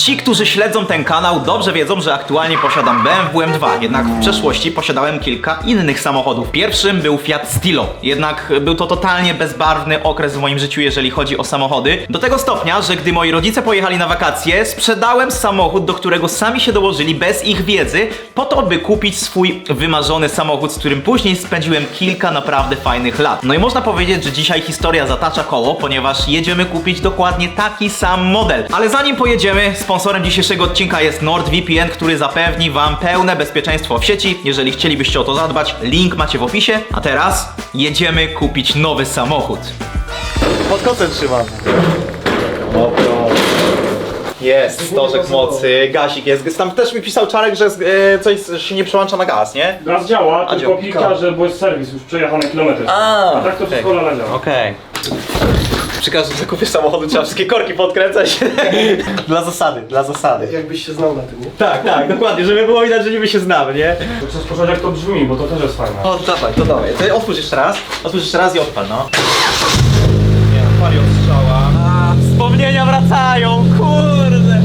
Ci, którzy śledzą ten kanał, dobrze wiedzą, że aktualnie posiadam BMW M2, jednak w przeszłości posiadałem kilka innych samochodów. Pierwszym był Fiat Stilo, jednak był to totalnie bezbarwny okres w moim życiu, jeżeli chodzi o samochody. Do tego stopnia, że gdy moi rodzice pojechali na wakacje, sprzedałem samochód, do którego sami się dołożyli bez ich wiedzy, po to, by kupić swój wymarzony samochód, z którym później spędziłem kilka naprawdę fajnych lat. No i można powiedzieć, że dzisiaj historia zatacza koło, ponieważ jedziemy kupić dokładnie taki sam model. Ale zanim pojedziemy, sponsorem dzisiejszego odcinka jest NordVPN, który zapewni Wam pełne bezpieczeństwo w sieci. Jeżeli chcielibyście o to zadbać, link macie w opisie. A teraz jedziemy kupić nowy samochód. Pod kocem trzymam. Jest, stożek mocy, gazik jest. Tam też mi pisał Czarek, że e, coś się nie przełącza na gaz, nie? Gaz działa, A, tylko działa. pika, że bo jest serwis, już przejechany kilometr. A, A tak to wszystko działa. Okej. Przy każdym zakupie samochodu trzeba wszystkie korki podkręcać. dla zasady, dla zasady. Jakbyś się znał na tym, nie? Tak, tak, dokładnie, żeby było widać, że niby się znamy, nie? Chcę sprawdzić jak to brzmi, bo to też jest fajne. O, dawaj, to dawaj. To otwórz jeszcze raz. Otwórz jeszcze raz i odpal, no. Nie, odpali od strzała. A, wspomnienia wracają, kurde.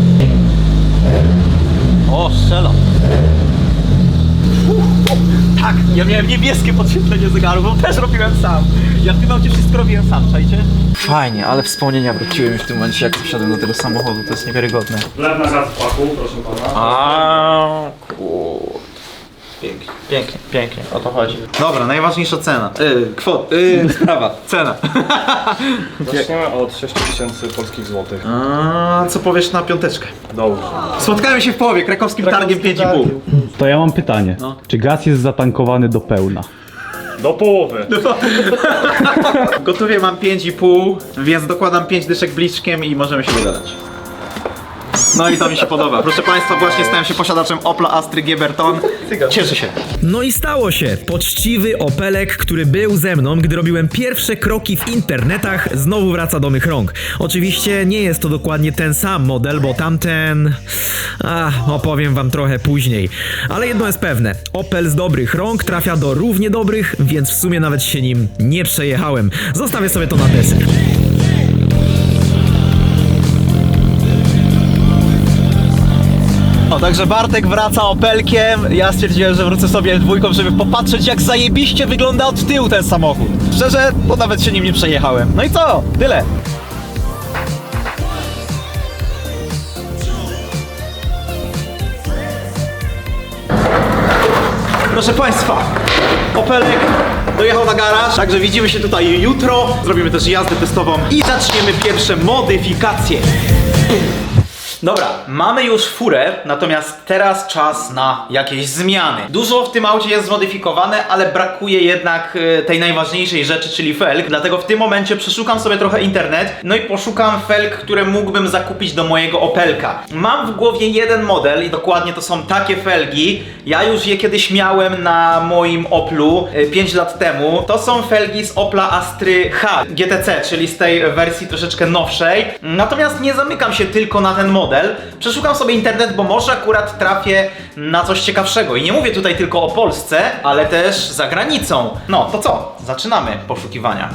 O, strzela. Tak, ja miałem niebieskie podświetlenie zegaru, bo też robiłem sam. Ja w tym aucie wszystko robiłem sam, czajcie? Fajnie, ale wspomnienia wróciły mi w tym momencie, jak wsiadłem do tego samochodu, to jest niewiarygodne. Wlew na gaz w paku, proszę pana. A. Pięknie, pięknie, pięknie, o to chodzi. Dobra, najważniejsza cena. Yy, kwot, yy, sprawa, cena. Zaczniemy od 6000 polskich złotych. A, co powiesz na piąteczkę? Dobrze. Spotkałem się w połowie, krakowskim targiem 5,5. To ja mam pytanie. No. Czy gaz jest zatankowany do pełna? Do połowy. Gotowie mam 5,5, więc dokładam 5 dyszek bliczkiem i możemy się dogadać. No i to mi się podoba. Proszę Państwa, właśnie stałem się posiadaczem Opla Astry G Berton. Cieszę się. No i stało się. Poczciwy Opelek, który był ze mną, gdy robiłem pierwsze kroki w internetach, znowu wraca do mych rąk. Oczywiście nie jest to dokładnie ten sam model, bo tamten... Ach, opowiem wam trochę później. Ale jedno jest pewne. Opel z dobrych rąk trafia do równie dobrych, więc w sumie nawet się nim nie przejechałem. Zostawię sobie to na deser. O, także Bartek wraca Opelkiem. Ja stwierdziłem, że wrócę sobie dwójką, żeby popatrzeć, jak zajebiście wygląda od tyłu ten samochód. Szczerze, to nawet się nim nie przejechałem. No i co? Tyle. Proszę Państwa, Opelek dojechał na garaż, także widzimy się tutaj jutro. Zrobimy też jazdę testową i zaczniemy pierwsze modyfikacje. Dobra, mamy już furę, natomiast teraz czas na jakieś zmiany. Dużo w tym aucie jest zmodyfikowane, ale brakuje jednak e, tej najważniejszej rzeczy, czyli felg. Dlatego w tym momencie przeszukam sobie trochę internet, no i poszukam felg, które mógłbym zakupić do mojego Opelka. Mam w głowie jeden model i dokładnie to są takie felgi. Ja już je kiedyś miałem na moim Oplu 5 lat temu. To są felgi z Opla Astry H GTC, czyli z tej wersji troszeczkę nowszej. Natomiast nie zamykam się tylko na ten model. Przeszukam sobie internet, bo może akurat trafię na coś ciekawszego. I nie mówię tutaj tylko o Polsce, ale też za granicą. No to co? Zaczynamy poszukiwania.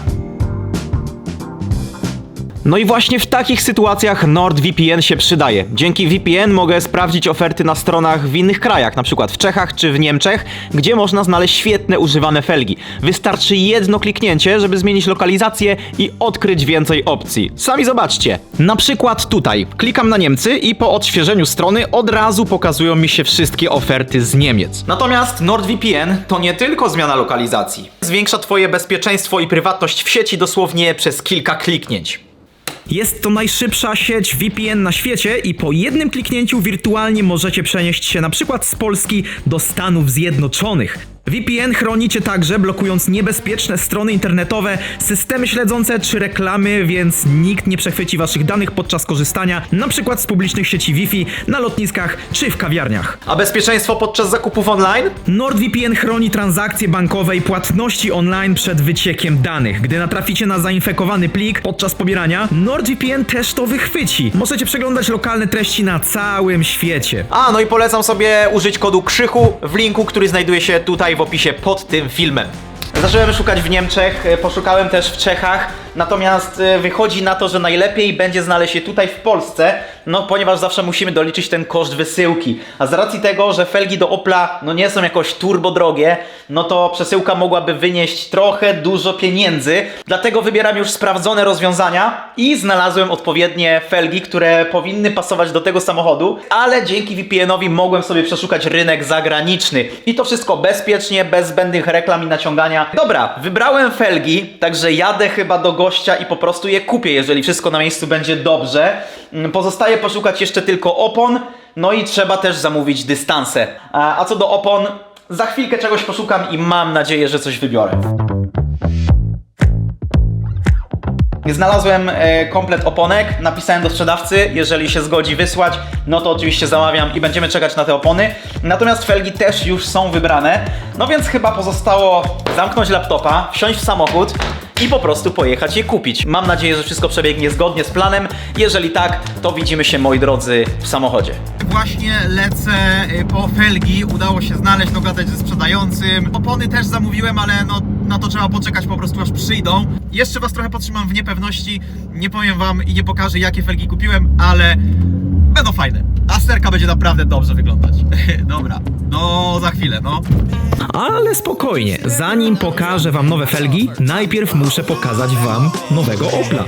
No i właśnie w takich sytuacjach NordVPN się przydaje. Dzięki VPN mogę sprawdzić oferty na stronach w innych krajach, na przykład w Czechach czy w Niemczech, gdzie można znaleźć świetne używane felgi. Wystarczy jedno kliknięcie, żeby zmienić lokalizację i odkryć więcej opcji. Sami zobaczcie. Na przykład tutaj. Klikam na Niemcy i po odświeżeniu strony od razu pokazują mi się wszystkie oferty z Niemiec. Natomiast NordVPN to nie tylko zmiana lokalizacji. Zwiększa twoje bezpieczeństwo i prywatność w sieci dosłownie przez kilka kliknięć. Jest to najszybsza sieć VPN na świecie i po jednym kliknięciu wirtualnie możecie przenieść się na przykład z Polski do Stanów Zjednoczonych. VPN chronicie także blokując niebezpieczne strony internetowe, systemy śledzące czy reklamy, więc nikt nie przechwyci waszych danych podczas korzystania na przykład z publicznych sieci Wi-Fi na lotniskach czy w kawiarniach. A bezpieczeństwo podczas zakupów online? NordVPN chroni transakcje bankowe i płatności online przed wyciekiem danych. Gdy natraficie na zainfekowany plik podczas pobierania, NordVPN też to wychwyci. Możecie przeglądać lokalne treści na całym świecie. A, no i polecam sobie użyć kodu KRZYCHU w linku, który znajduje się tutaj w opisie pod tym filmem. Zacząłem szukać w Niemczech, e, poszukałem też w Czechach. Natomiast e, wychodzi na to, że najlepiej będzie znaleźć je tutaj w Polsce, no ponieważ zawsze musimy doliczyć ten koszt wysyłki. A z racji tego, że felgi do Opla no nie są jakoś turbo drogie, no to przesyłka mogłaby wynieść trochę dużo pieniędzy, dlatego wybieram już sprawdzone rozwiązania i znalazłem odpowiednie felgi, które powinny pasować do tego samochodu, ale dzięki VPN-owi mogłem sobie przeszukać rynek zagraniczny i to wszystko bezpiecznie, bez zbędnych reklam i naciągania. Dobra, wybrałem felgi, także jadę chyba do gościa i po prostu je kupię, jeżeli wszystko na miejscu będzie dobrze. Mm, Pozostaje poszukać jeszcze tylko opon, no i trzeba też zamówić dystanse. A, co do opon, za chwilkę czegoś poszukam i mam nadzieję, że coś wybiorę. Znalazłem e, komplet oponek, napisałem do sprzedawcy, jeżeli się zgodzi wysłać, no to oczywiście zamawiam i będziemy czekać na te opony. Natomiast felgi też już są wybrane, no więc chyba pozostało zamknąć laptopa, wsiąść w samochód i po prostu pojechać je kupić. Mam nadzieję, że wszystko przebiegnie zgodnie z planem. Jeżeli tak, to widzimy się, moi drodzy, w samochodzie. Właśnie lecę y, po felgi, udało się znaleźć, dogadać ze sprzedającym. Opony też zamówiłem, ale no na to trzeba poczekać po prostu aż przyjdą. Jeszcze was trochę podtrzymam w niepewności. Nie powiem wam i nie pokażę jakie felgi kupiłem, ale będą fajne. A sterka będzie naprawdę dobrze wyglądać. Dobra, no za chwilę, no. Ale spokojnie, zanim pokażę wam nowe felgi, najpierw muszę pokazać wam nowego Opla.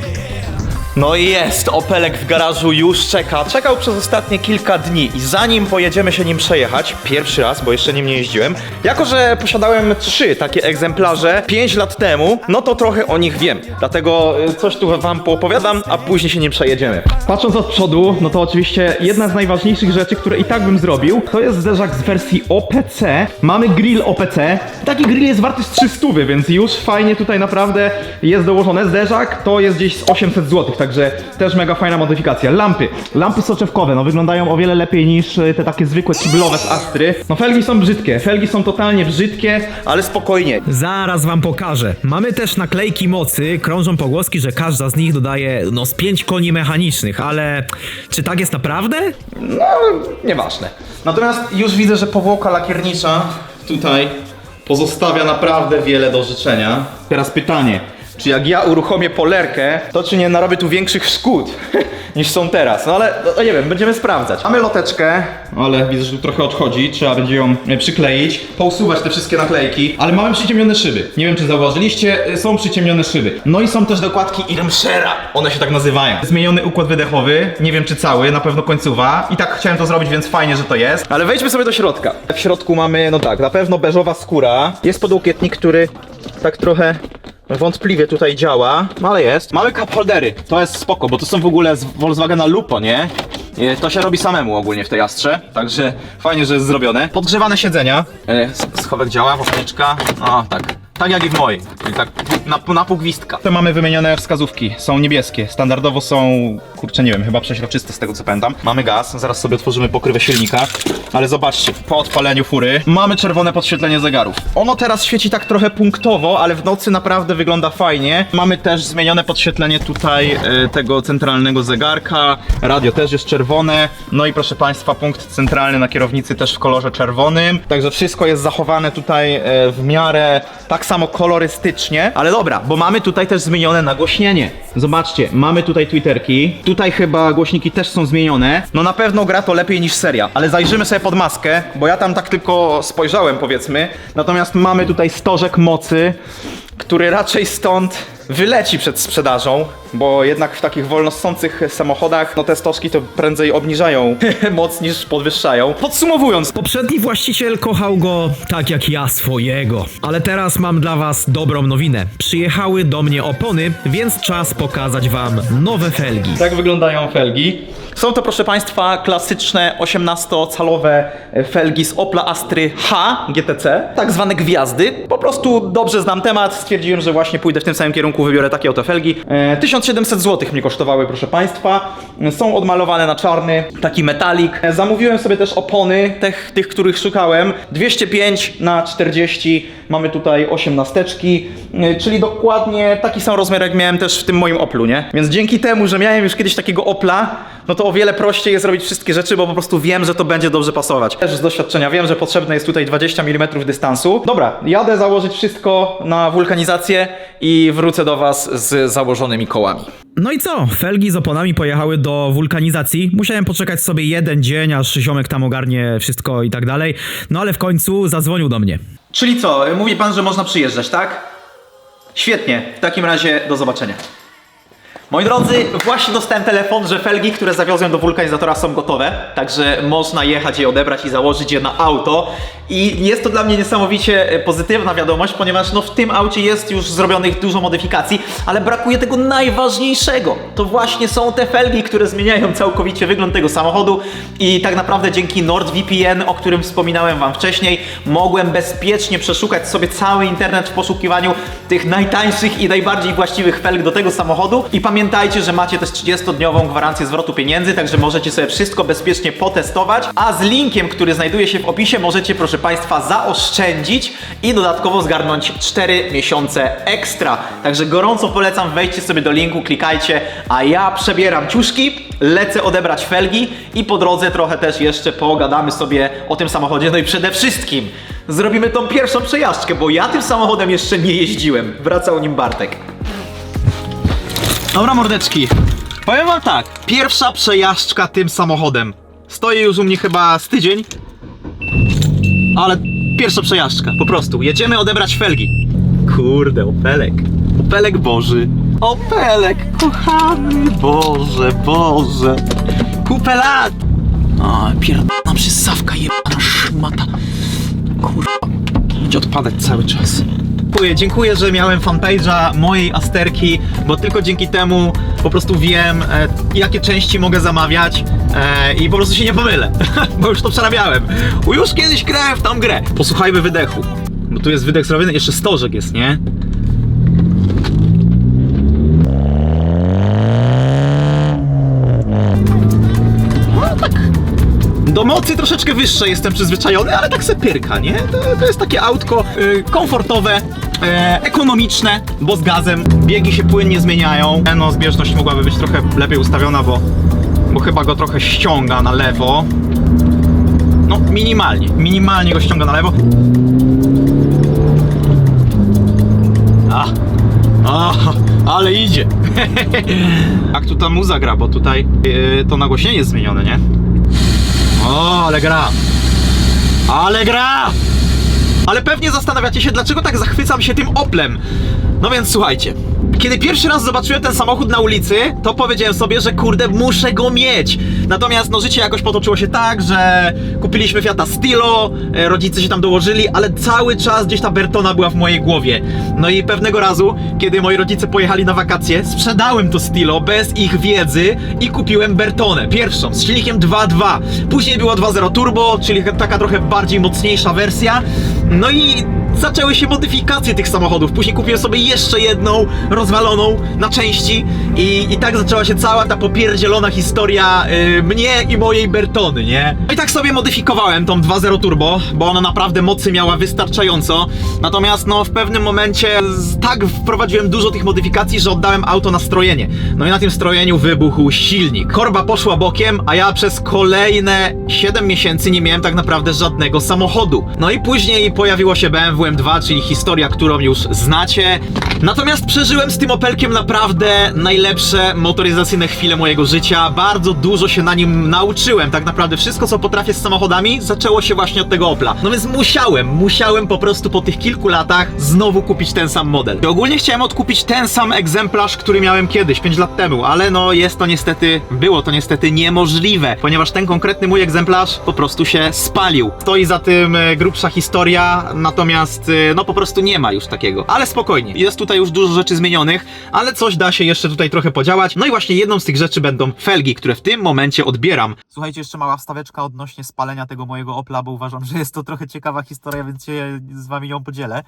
No i jest, Opelek w garażu już czeka. Czekał przez ostatnie kilka dni i zanim pojedziemy się nim przejechać, pierwszy raz, bo jeszcze nim nie jeździłem, jako że posiadałem trzy takie egzemplarze 5 lat temu, no to trochę o nich wiem. Dlatego y, coś tu wam poopowiadam, a później się nim przejedziemy. Patrząc od przodu, no to oczywiście jedna z najważniejszych rzeczy, które i tak bym zrobił, to jest zderzak z wersji OPC. Mamy grill OPC. Taki grill jest warty z 300, więc już fajnie tutaj naprawdę jest dołożone. Zderzak to jest gdzieś z 800 zł, także też mega fajna modyfikacja. Lampy. Lampy soczewkowe, no wyglądają o wiele lepiej niż y, te takie zwykłe ciblowe z Astry. No felgi są brzydkie, felgi są totalnie brzydkie. Ale spokojnie, Zaraz wam pokażę. Mamy też naklejki mocy, krążą pogłoski, że każda z nich dodaje no z 5 koni mechanicznych, ale czy tak jest naprawdę? No, nieważne. Natomiast już widzę, że powłoka lakiernicza tutaj pozostawia naprawdę wiele do życzenia. Teraz pytanie, czy jak ja uruchomię polerkę, to czy nie narobię tu większych szkód niż są teraz? No ale, no, nie wiem, będziemy sprawdzać. Mamy loteczkę, ale widzę, że tu trochę odchodzi, trzeba będzie ją e, przykleić, pousuwać te wszystkie naklejki, ale mamy przyciemnione szyby. Nie wiem, czy zauważyliście, e, są przyciemnione szyby. No i są też dokładki Irmschera, one się tak nazywają. Zmieniony układ wydechowy, nie wiem czy cały, na pewno końcowa. I tak chciałem to zrobić, więc fajnie, że to jest. Ale wejdźmy sobie do środka. W środku mamy, no tak, na pewno beżowa skóra. Jest podłokietnik, który tak trochę wątpliwie tutaj działa, no ale jest. Mamy cup holdery, to jest spoko, bo to są w ogóle z Volkswagena Lupo, nie? E, To się robi samemu ogólnie w tej Astrze, także fajnie, że jest zrobione. Podgrzewane siedzenia. E, s- Schowek działa, poprzeczka. O, tak. Tak jak i w mojej, czyli tak na, na pół gwizdka. To mamy wymienione wskazówki, są niebieskie. Standardowo są, kurczę nie wiem, chyba przeźroczyste z tego co pamiętam. Mamy gaz, zaraz sobie otworzymy pokrywę silnika. Ale zobaczcie, po odpaleniu fury mamy czerwone podświetlenie zegarów. Ono teraz świeci tak trochę punktowo, ale w nocy naprawdę wygląda fajnie. Mamy też zmienione podświetlenie tutaj e, tego centralnego zegarka. Radio też jest czerwone. No i proszę Państwa, punkt centralny na kierownicy też w kolorze czerwonym. Także wszystko jest zachowane tutaj e, w miarę tak samo kolorystycznie. Ale dobra, bo mamy tutaj też zmienione nagłośnienie. Zobaczcie, mamy tutaj Twitterki. Tutaj chyba głośniki też są zmienione. No na pewno gra to lepiej niż seria, ale zajrzymy sobie pod maskę, bo ja tam tak tylko spojrzałem powiedzmy. Natomiast mamy tutaj stożek mocy, który raczej stąd wyleci przed sprzedażą, bo jednak w takich wolnossących samochodach, no te stożki to prędzej obniżają moc niż podwyższają. Podsumowując, Poprzedni właściciel kochał go tak jak ja swojego. Ale teraz mam dla was dobrą nowinę. Przyjechały do mnie opony, więc czas pokazać wam nowe felgi. Tak wyglądają felgi. Są to, proszę Państwa, klasyczne 18-calowe felgi z Opla Astry H GTC, tak zwane gwiazdy. Po prostu dobrze znam temat, stwierdziłem, że właśnie pójdę w tym samym kierunku, wybiorę takie oto felgi. E, 1700 zł mnie kosztowały, proszę Państwa. Są odmalowane na czarny, taki metalik. Zamówiłem sobie też opony, tych, tych których szukałem. 205 na 40, mamy tutaj 18, e, czyli dokładnie taki sam rozmiar jak miałem też w tym moim Oplu, nie? Więc dzięki temu, że miałem już kiedyś takiego Opla, no to o wiele prościej jest robić wszystkie rzeczy, bo po prostu wiem, że to będzie dobrze pasować. Też z doświadczenia wiem, że potrzebne jest tutaj 20 mm dystansu. Dobra, jadę założyć wszystko na wulkanizację i wrócę do Was z założonymi kołami. No i co? Felgi z oponami pojechały do wulkanizacji. Musiałem poczekać sobie jeden dzień, aż ziomek tam ogarnie wszystko i tak dalej. No ale w końcu zadzwonił do mnie. Czyli co, mówi Pan, że można przyjeżdżać, tak? Świetnie, w takim razie do zobaczenia. Moi drodzy, właśnie dostałem telefon, że felgi, które zawiozłem do wulkanizatora są gotowe, także można jechać je odebrać i założyć je na auto. I jest to dla mnie niesamowicie e, pozytywna wiadomość, ponieważ no w tym aucie jest już zrobionych dużo modyfikacji, ale brakuje tego najważniejszego. To właśnie są te felgi, które zmieniają całkowicie wygląd tego samochodu i tak naprawdę dzięki NordVPN, o którym wspominałem wam wcześniej, mogłem bezpiecznie przeszukać sobie cały internet w poszukiwaniu tych najtańszych i najbardziej właściwych felg do tego samochodu i pamiętajcie, że macie też 30-dniową gwarancję zwrotu pieniędzy, także możecie sobie wszystko bezpiecznie potestować, a z linkiem, który znajduje się w opisie możecie proszę Państwa zaoszczędzić i dodatkowo zgarnąć 4 miesiące ekstra. Także gorąco polecam, wejdźcie sobie do linku, klikajcie, a ja przebieram ciuszki, lecę odebrać felgi i po drodze trochę też jeszcze pogadamy sobie o tym samochodzie. No i przede wszystkim zrobimy tą pierwszą przejażdżkę, bo ja tym samochodem jeszcze nie jeździłem. Wracał nim Bartek. Dobra mordeczki, powiem wam tak, pierwsza przejażdżka tym samochodem. Stoi już u mnie chyba z tydzień, ale pierwsza przejażdżka, po prostu. Jedziemy odebrać felgi. Kurde, Opelek. Opelek Boży. Opelek, kochany Boże, Boże. Kupę lat. O, pierdolona przysawka jebana szmata. Kurwa, będzie odpadać cały czas. Dziękuję, dziękuję, że miałem fanpage'a mojej Asterki, bo tylko dzięki temu po prostu wiem, e, jakie części mogę zamawiać e, i po prostu się nie pomylę, bo już to przerabiałem. Już kiedyś grałem w tą grę. Posłuchajmy wydechu, bo tu jest wydech zrobiony, jeszcze stożek jest, nie? Do mocy troszeczkę wyższe jestem przyzwyczajony, ale tak se pyrka, nie? To, to jest takie autko y, komfortowe, e, ekonomiczne, bo z gazem biegi się płynnie zmieniają. No, zbieżność mogłaby być trochę lepiej ustawiona, bo, bo chyba go trochę ściąga na lewo. No, minimalnie, minimalnie go ściąga na lewo. A, a, ale idzie. Jak tu ta muza gra, bo tutaj yy, to nagłośnienie jest zmienione, nie? O, ale gra! Ale gra! Ale pewnie zastanawiacie się, dlaczego tak zachwycam się tym Oplem. No więc słuchajcie. Kiedy pierwszy raz zobaczyłem ten samochód na ulicy, to powiedziałem sobie, że kurde, muszę go mieć. Natomiast no życie jakoś potoczyło się tak, że kupiliśmy Fiata Stilo, e, rodzice się tam dołożyli, ale cały czas gdzieś ta Bertona była w mojej głowie. No i pewnego razu, kiedy moi rodzice pojechali na wakacje, sprzedałem to Stilo bez ich wiedzy i kupiłem Bertonę, pierwszą, z silnikiem 2.2. Później było 2.0 Turbo, czyli taka trochę bardziej mocniejsza wersja. No i zaczęły się modyfikacje tych samochodów. Później kupiłem sobie jeszcze jedną rozwaloną na części i, i tak zaczęła się cała ta popierdzielona historia y, mnie i mojej Bertony, nie? No i tak sobie modyfikowałem tą 2.0 Turbo, bo ona naprawdę mocy miała wystarczająco. Natomiast no w pewnym momencie z, tak wprowadziłem dużo tych modyfikacji, że oddałem auto na strojenie. No i na tym strojeniu wybuchł silnik. Korba poszła bokiem, a ja przez kolejne 7 miesięcy nie miałem tak naprawdę żadnego samochodu. No i później pojawiło się BMW M2, czyli historia, którą już znacie. Natomiast przeżyłem z tym Opelkiem naprawdę najlepsze motoryzacyjne chwile mojego życia. Bardzo dużo się na nim nauczyłem. Tak naprawdę wszystko, co potrafię z samochodami, zaczęło się właśnie od tego Opla. No więc musiałem, musiałem po prostu po tych kilku latach znowu kupić ten sam model. I ogólnie chciałem odkupić ten sam egzemplarz, który miałem kiedyś, 5 lat temu, ale no jest to niestety, było to niestety niemożliwe, ponieważ ten konkretny mój egzemplarz po prostu się spalił. Stoi za tym e, grubsza historia, natomiast e, no po prostu nie ma już takiego. Ale spokojnie, jest tutaj już dużo rzeczy zmienionych, ale coś da się jeszcze tutaj trochę podziałać. No i właśnie jedną z tych rzeczy będą felgi, które w tym momencie odbieram. Słuchajcie, jeszcze mała wstaweczka odnośnie spalenia tego mojego Opla, bo uważam, że jest to trochę ciekawa historia, więc się z wami ją podzielę.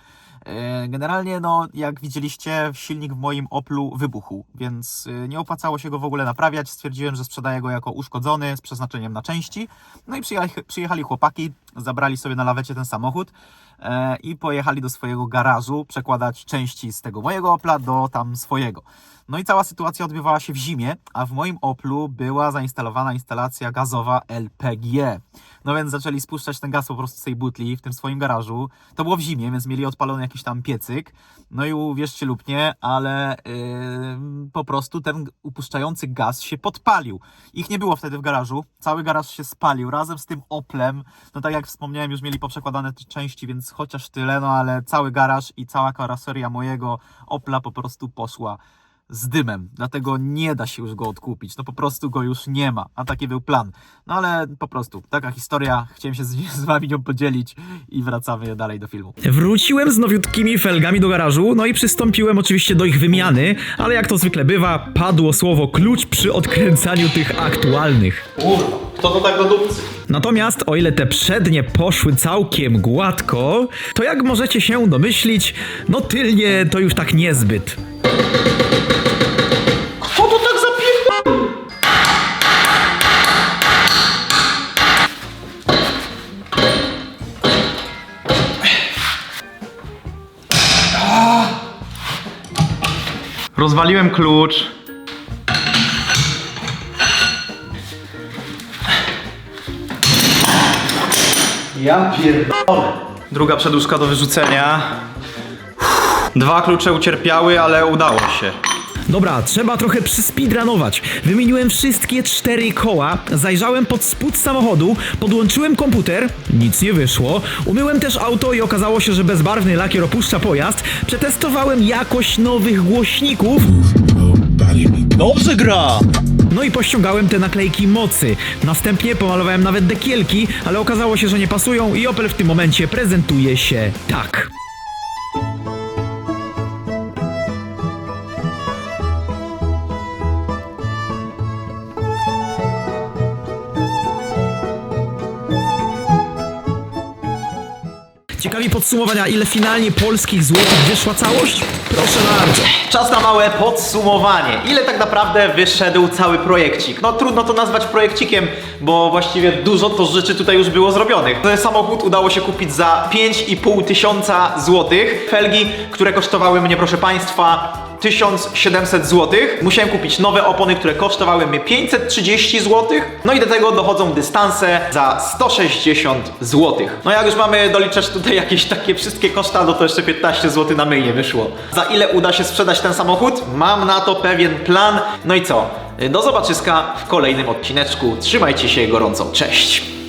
E, Generalnie, no, jak widzieliście, silnik w moim Oplu wybuchł, więc e, nie opłacało się go w ogóle naprawiać. Stwierdziłem, że sprzedaję go jako uszkodzony z przeznaczeniem na części. No i przyjechali chłopaki, zabrali sobie na lawecie ten samochód e, i pojechali do swojego garażu przekładać części z tego mojego Opla do tam swojego. No i cała sytuacja odbywała się w zimie, a w moim Oplu była zainstalowana instalacja gazowa LPG. No więc zaczęli spuszczać ten gaz po prostu z tej butli w tym swoim garażu. To było w zimie, więc mieli odpalony jakiś tam piecyk. No i uwierzcie lub nie, ale yy, po prostu ten upuszczający gaz się podpalił. Ich nie było wtedy w garażu. Cały garaż się spalił razem z tym Oplem. No tak jak wspomniałem, już mieli poprzekładane te części, więc chociaż tyle, no ale cały garaż i cała karoseria mojego Opla po prostu poszła z dymem, dlatego nie da się już go odkupić, no po prostu go już nie ma, a taki był plan. No ale po prostu, taka historia, chciałem się z, z wami nią podzielić i wracamy dalej do filmu. Wróciłem z nowiutkimi felgami do garażu, no i przystąpiłem oczywiście do ich wymiany, ale jak to zwykle bywa, padło słowo klucz przy odkręcaniu tych aktualnych. Kurwa, kto to tak do dupcy? Natomiast o ile te przednie poszły całkiem gładko, to jak możecie się domyślić, no tylnie to już tak niezbyt. Rozwaliłem klucz. Ja pierdolę. Druga przedłużka do wyrzucenia. Dwa klucze ucierpiały, ale udało się. Dobra, trzeba trochę przyspeedrunować. Wymieniłem wszystkie cztery koła, zajrzałem pod spód samochodu, podłączyłem komputer, nic nie wyszło. Umyłem też auto i okazało się, że bezbarwny lakier opuszcza pojazd. Przetestowałem jakość nowych głośników. Dobrze gra! No i pościągałem te naklejki mocy. Następnie pomalowałem nawet dekielki, ale okazało się, że nie pasują i Opel w tym momencie prezentuje się tak. Podsumowania, ile finalnie polskich złotych wyszła całość? Proszę bardzo. Czas na małe podsumowanie. Ile tak naprawdę wyszedł cały projekcik? No trudno to nazwać projekcikiem, bo właściwie dużo to rzeczy tutaj już było zrobionych. Ten samochód udało się kupić za 5,5 tysiąca złotych. Felgi, które kosztowały mnie, proszę Państwa, 1700 zł. Musiałem kupić nowe opony, które kosztowały mnie 530 zł. No i do tego dochodzą dystanse za 160 zł. No jak już mamy doliczać tutaj jakieś takie wszystkie koszta, no to jeszcze 15 zł na myjnie wyszło. Za ile uda się sprzedać ten samochód? Mam na to pewien plan. No i co? Do zobaczyska w kolejnym odcineczku. Trzymajcie się gorąco. Cześć!